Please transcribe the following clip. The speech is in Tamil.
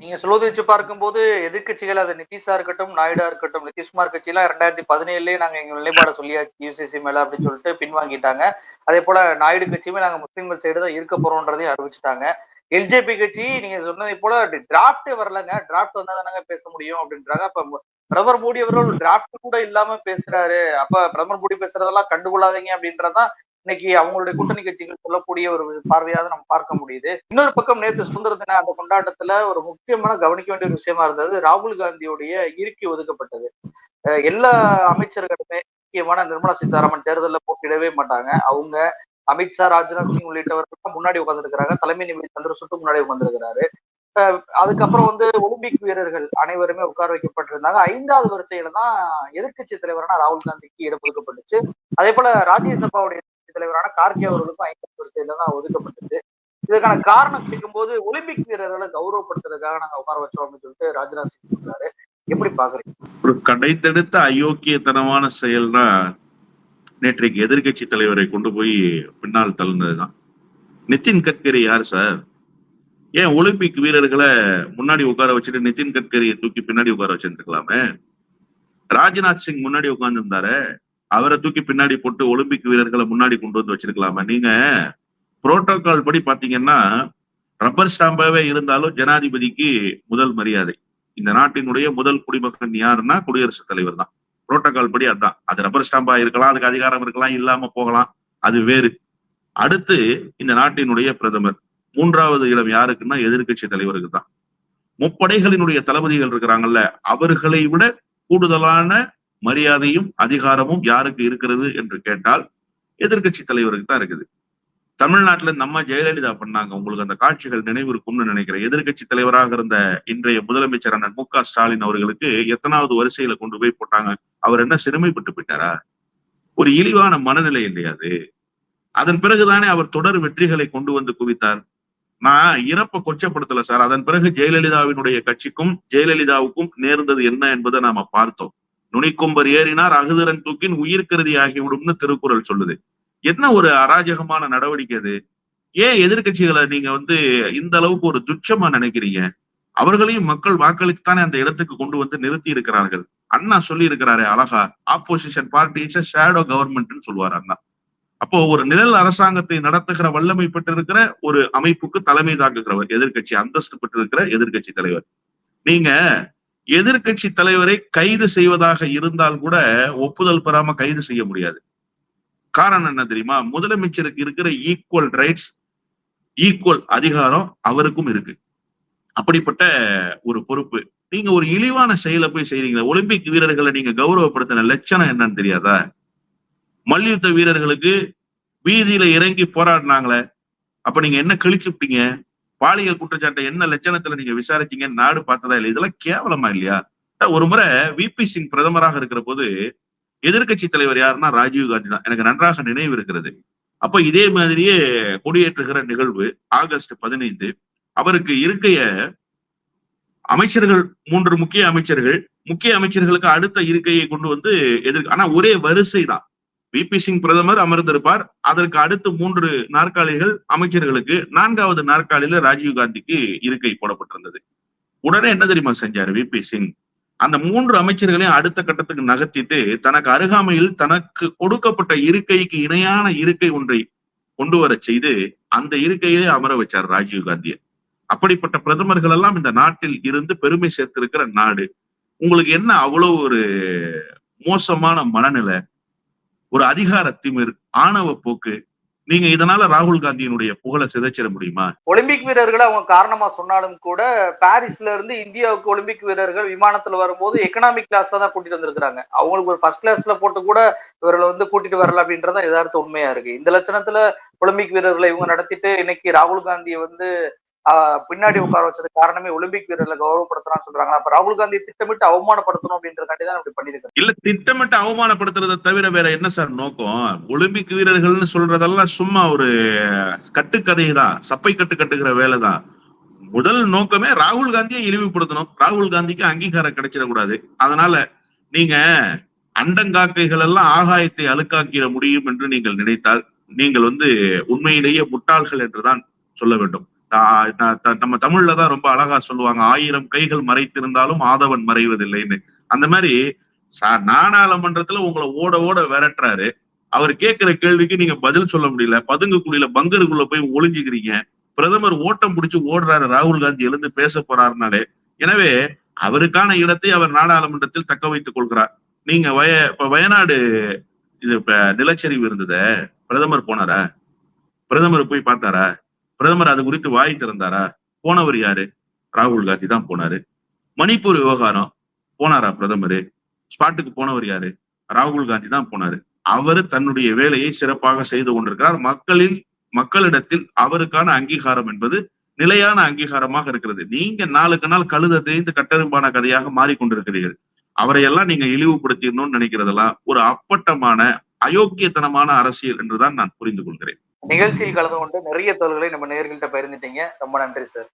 நீங்க சொல்வதை வச்சு பார்க்கும்போது எதிர்க்கட்சிகள் அது நிதிஷா இருக்கட்டும் நாயுடா இருக்கட்டும் நிதிஷ்குமார் கட்சியெல்லாம் ரெண்டாயிரத்தி பதினேழுலயே நாங்க எங்க நிலைப்பாட சொல்லியாச்சு யூசிசி மேல அப்படின்னு சொல்லிட்டு பின்வாங்கிட்டாங்க. அதே போல நாயுடு கட்சியுமே நாங்க முஸ்லீம்கள் சைடு தான் இருக்க போறோன்றதையும் அறிவிச்சிட்டாங்க. எல்ஜேபி கட்சி நீங்க சொன்னதை போல டிராப்டே வரலங்க. டிராப்ட் வந்தா தானங்க பேச முடியும் அப்படின்றாங்க. அப்ப பிரதமர் மோடி அவர்கள் டிராப்ட் கூட இல்லாம பேசுறாரு. அப்ப பிரதமர் மோடி பேசுறதெல்லாம் கண்டுகொள்ளாதீங்க அப்படின்றதான் இன்னைக்கு அவங்களுடைய கூட்டணி கட்சிகள் சொல்லக்கூடிய ஒரு பார்வையாக நம்ம பார்க்க முடியுது. இன்னொரு பக்கம் நேற்று சுதந்திர தின அந்த கொண்டாட்டத்துல ஒரு முக்கியமான கவனிக்க வேண்டிய ஒரு விஷயமா இருந்தது. ராகுல் காந்தியுடைய இருக்கி ஒதுக்கப்பட்டது. எல்லா அமைச்சர்களுமே முக்கியமான நிர்மலா சீதாராமன் தேர்தலில் போட்டியிடவே மாட்டாங்க. அவங்க அமித்ஷா ராஜ்நாத் சிங் உள்ளிட்டவர்கள் முன்னாடி உட்காந்துருக்கிறாங்க தலைமை நீதிபதி சுட்டு முன்னாடி உட்காந்துருக்கிறாரு அதுக்கப்புறம் வந்து ஒலிம்பிக் வீரர்கள் அனைவருமே உட்கார வைக்கப்பட்டிருந்தாங்க. ஐந்தாவது வரிசையில தான் எதிர்க்கட்சி தலைவரான ராகுல் காந்திக்கு இடம் கொடுக்கப்பட்டுச்சு அதே போல ராஜ்யசபாவுடைய கட்சி தலைவரான கார்கே அவர்களுக்கும் ஐம்பது வரிசையில தான் ஒதுக்கப்பட்டது இதற்கான காரணம் கேட்கும்போது ஒலிம்பிக் வீரர்களை கௌரவப்படுத்துறதுக்காக நாங்க உட்கார வச்சோம் அப்படின்னு சொல்லிட்டு ராஜ்நாத் சிங் சொல்றாரு. எப்படி பாக்குறீங்க? ஒரு கடைத்தெடுத்த அயோக்கியத்தனமான செயல்னா நேற்றைக்கு எதிர்க்கட்சி தலைவரை கொண்டு போய் பின்னால் தள்ளுனதுதான் நிதின் கட்கரி யார் சார்? ஏன் ஒலிம்பிக் வீரர்களை முன்னாடி உட்கார வச்சுட்டு நிதின் கட்கரியை தூக்கி பின்னாடி உட்கார வச்சிருந்துக்கலாமே ராஜ்நாத் சிங் முன்னாடி உட்கார்ந்துருந்தாரு. அவரை தூக்கி பின்னாடி போட்டு ஒலிம்பிக் வீரர்களை முன்னாடி கொண்டு வந்து வச்சிருக்கலாமா. நீங்க புரோட்டோகால் படி பாத்தீங்கன்னா ரப்பர் ஸ்டாம்பாவே இருந்தாலும் ஜனாதிபதிக்கு முதல் மரியாதை. இந்த நாட்டினுடைய முதல் குடிமகன் யாருன்னா குடியரசுத் தலைவர் தான். புரோட்டோகால் படி அதுதான் அது ரப்பர் ஸ்டாம்பா இருக்கலாம் அதுக்கு அதிகாரம் இருக்கலாம் இல்லாம போகலாம். அது வேறு. அடுத்து இந்த நாட்டினுடைய பிரதமர். மூன்றாவது இடம் யாருக்குன்னா எதிர்க்கட்சி தலைவருக்கு தான். முப்படைகளினுடைய தளபதிகள் இருக்கிறாங்கல்ல அவர்களை விட கூடுதலான மரியாதையும் அதிகாரமும் யாருக்கு இருக்கிறது என்று கேட்டால் எதிர்க்கட்சி தலைவருக்கு தான் இருக்குது. தமிழ்நாட்டுல நம்ம ஜெயலலிதா பண்ணாங்க. உங்களுக்கு அந்த காட்சிகள் நினைவு இருக்கும்னு நினைக்கிறேன். எதிர்க்கட்சி தலைவராக இருந்த இன்றைய முதலமைச்சர் அண்ணன் மு க ஸ்டாலின் அவர்களுக்கு எத்தனாவது வரிசையில கொண்டு போய் போட்டாங்க. அவர் என்ன சிறுமைப்பட்டு போயிட்டாரா? ஒரு இழிவான மனநிலை இல்லையா அது? அதன் பிறகுதானே அவர் தொடர் வெற்றிகளை கொண்டு வந்து குவித்தார். நான் இறப்ப கொச்சப்படுத்தல சார். அதன் பிறகு ஜெயலலிதாவினுடைய கட்சிக்கும் ஜெயலலிதாவுக்கும் நேர்ந்தது என்ன என்பதை நாம பார்த்தோம். நுனிக்கொம்பர் ஏறினார் அகுதிரன் தூக்கின் உயிர்கருதி ஆகிவிடும்னு திருக்குறள் சொல்லுது. என்ன ஒரு அராஜகமான நடவடிக்கை அது? ஏன் எதிர்க்கட்சிகளை நீங்க வந்து இந்த அளவுக்கு ஒரு துச்சமா நினைக்கிறீங்க? அவர்களையும் மக்கள் வாக்களித்துத்தானே அந்த இடத்துக்கு கொண்டு வந்து நிறுத்தி இருக்கிறார்கள் அண்ணா சொல்லி இருக்கிறாரு அழகா ஆப்போசிஷன் பார்ட்டிஸ் ஷேடோ கவர்மெண்ட்னு சொல்லுவார் அண்ணா. அப்போ ஒரு நிழல் அரசாங்கத்தை நடத்துகிற வல்லமை பெற்றிருக்கிற ஒரு அமைப்புக்கு தலைமை தாக்குகிறவர் எதிர்க்கட்சி அந்தஸ்து பெற்றிருக்கிற எதிர்க்கட்சி தலைவர். நீங்க எதிர்க்கட்சி தலைவரை கைது செய்வதாக இருந்தால் கூட ஒப்புதல் பெறாம கைது செய்ய முடியாது. காரணம் என்ன தெரியுமா? முதலமைச்சருக்கு இருக்கிற ஈக்குவல் ரைட்ஸ் ஈக்குவல் அதிகாரம் அவருக்கும் இருக்கு. அப்படிப்பட்ட ஒரு பொறுப்பு. நீங்க ஒரு இழிவான செயலை போய் செய்றீங்க ஒலிம்பிக் வீரர்களை நீங்க கௌரவப்படுத்தின லட்சணம் என்னன்னு தெரியாதா? மல்யுத்த வீரர்களுக்கு வீதியில இறங்கி போராடினாங்களே அப்ப நீங்க என்ன கழிச்சுட்டீங்க பாலியல் குற்றச்சாட்டை என்ன லட்சணத்துல நீங்க விசாரிச்சீங்க? நாடு பார்த்ததா இல்லை இதெல்லாம் கேவலமா இல்லையா? ஒரு முறை விபி சிங் பிரதமராக இருக்கிற போது எதிர்கட்சி தலைவர் யாருன்னா ராஜீவ் காந்தி தான். எனக்கு நன்றாக நினைவு இருக்கிறது. அப்ப இதே மாதிரியே கொடியேற்றுகிற நிகழ்வு ஆகஸ்ட் பதினைந்து. அவருக்கு இருக்கைய அமைச்சர்கள் மூன்று முக்கிய அமைச்சர்கள் முக்கிய அமைச்சர்களுக்கு அடுத்த இருக்கையை கொண்டு வந்து எதிர் ஆனா ஒரே வரிசை தான். விபி சிங் பிரதமர் அமர்ந்திருப்பார். அதற்கு அடுத்து மூன்று நாற்காலிகள் அமைச்சர்களுக்கு நான்காவது நாற்காலியில ராஜீவ் காந்திக்கு இருக்கை போடப்பட்டிருந்தது. உடனே என்ன தெரியுமா செஞ்சாரு விபி சிங் அந்த மூன்று அமைச்சர்களையும் அடுத்த கட்டத்துக்கு நகர்த்திட்டு தனக்கு அருகாமையில் தனக்கு கொடுக்கப்பட்ட இருக்கைக்கு இணையான இருக்கை ஒன்றை கொண்டு வர செய்து அந்த இருக்கையிலே அமர வச்சார் ராஜீவ் காந்தியை. அப்படிப்பட்ட பிரதமர்கள் எல்லாம் இந்த நாட்டில் இருந்து பெருமை சேர்த்திருக்கிற நாடு. உங்களுக்கு என்ன அவ்வளவு ஒரு மோசமான மனநிலை? ஒரு அதிகார திமிர் ஆணவ போக்கு. நீங்க இதனால ராகுல் காந்தியினுடைய புகழை சிதைச்சிட முடியுமா? ஒலிம்பிக் வீரர்களை அவங்க காரணமா சொன்னாலும் கூட பாரிஸ்ல இருந்து இந்தியாவுக்கு ஒலிம்பிக் வீரர்கள் விமானத்துல வரும்போது எக்கனாமிக் கிளாஸ்ல தான் கூட்டிட்டு வந்திருக்காங்க அவங்களுக்கு ஒரு ஃபர்ஸ்ட் கிளாஸ்ல போட்டு கூட இவர்களை வந்து கூட்டிட்டு வரல அப்படின்றதான் எதார்த்த உண்மையா இருக்கு. இந்த லட்சணத்துல ஒலிம்பிக் வீரர்களை இவங்க நடத்திட்டு இன்னைக்கு ராகுல் காந்தியை வந்து பின்னாடி உட்கார வச்சது காரணமே ஒலிம்பிக் வீரர்களை கௌரவப்படுத்தலாம் சொல்றாங்க. அப்ப ராகுல் காந்தி திட்டமிட்டு அவமானப்படுத்தணும் அப்படின்றதுக்காண்டி தான் அப்படி பண்ணிருக்காங்க இல்ல திட்டமிட்டு அவமானப்படுத்துறதை தவிர வேற என்ன சார் நோக்கம்? ஒலிம்பிக் வீரர்கள்னு சொல்றதெல்லாம் சும்மா ஒரு கட்டுக்கதை தான் சப்பை கட்டு கட்டுகிற வேலை தான் முதல் நோக்கமே ராகுல் காந்தியை இழிவுபடுத்தணும். ராகுல் காந்திக்கு அங்கீகாரம் கிடைச்சிடக்கூடாது. அதனால நீங்க அண்டங்காக்கைகள் எல்லாம் ஆகாயத்தை அழுக்காக்கிட முடியும் என்று நீங்கள் நினைத்தால் நீங்கள் வந்து உண்மையிலேயே முட்டாள்கள் என்றுதான் சொல்ல வேண்டும். நம்ம தமிழ்ல தான் ரொம்ப அழகா சொல்லுவாங்க ஆயிரம் கைகள் மறைத்திருந்தாலும் ஆதவன் மறைவதில்லைன்னு. அந்த மாதிரி நாடாளுமன்றத்துல உங்களை ஓட ஓட விரட்டுறாரு. அவர் கேட்கிற கேள்விக்கு நீங்க பதில் சொல்ல முடியல. பதுங்கு குழியில பங்கருக்குள்ள போய் ஒளிஞ்சுக்கிறீங்க. பிரதமர் ஓட்டம் பிடிச்சு ஓடுறாரு. ராகுல் காந்தி எழுந்து பேச போறாருனாலே. எனவே அவருக்கான இடத்தை அவர் நாடாளுமன்றத்தில் தக்க வைத்துக் கொள்கிறார். நீங்க வய இப்ப வயநாடு இது இப்ப நிலச்சரிவு இருந்ததே. பிரதமர் போனாரா? பிரதமர் போய் பார்த்தாரா? பிரதமர் அது குறித்து வாய் திறந்தாரா? போனவர் யாரு? ராகுல் காந்தி தான் போனாரு. மணிப்பூர் விவகாரம் போனாரா பிரதமர்? ஸ்பாட்டுக்கு போனவர் யாரு? ராகுல் காந்தி தான் போனாரு. அவர் தன்னுடைய வேலையை சிறப்பாக செய்து கொண்டிருக்கிறார். மக்களின் மக்களிடத்தில் அவருக்கான அங்கீகாரம் என்பது நிலையான அங்கீகாரமாக இருக்கிறது. நீங்க நாளுக்கு நாள் கழுத தேய்ந்து கட்டெரும்பான கதையாக மாறிக்கொண்டிருக்கிறீர்கள். அவரையெல்லாம் நீங்க இழிவுபடுத்திடணும்னு நினைக்கிறதெல்லாம் ஒரு அப்பட்டமான அயோக்கியத்தனமான அரசியல் என்றுதான் நான் புரிந்து கொள்கிறேன். நிகழ்ச்சியில் கலந்து கொண்டு நிறைய தொழில்களை நம்ம நேர்கள்ட்ட பகிர்ந்துட்டீங்க. ரொம்ப நன்றி சார்.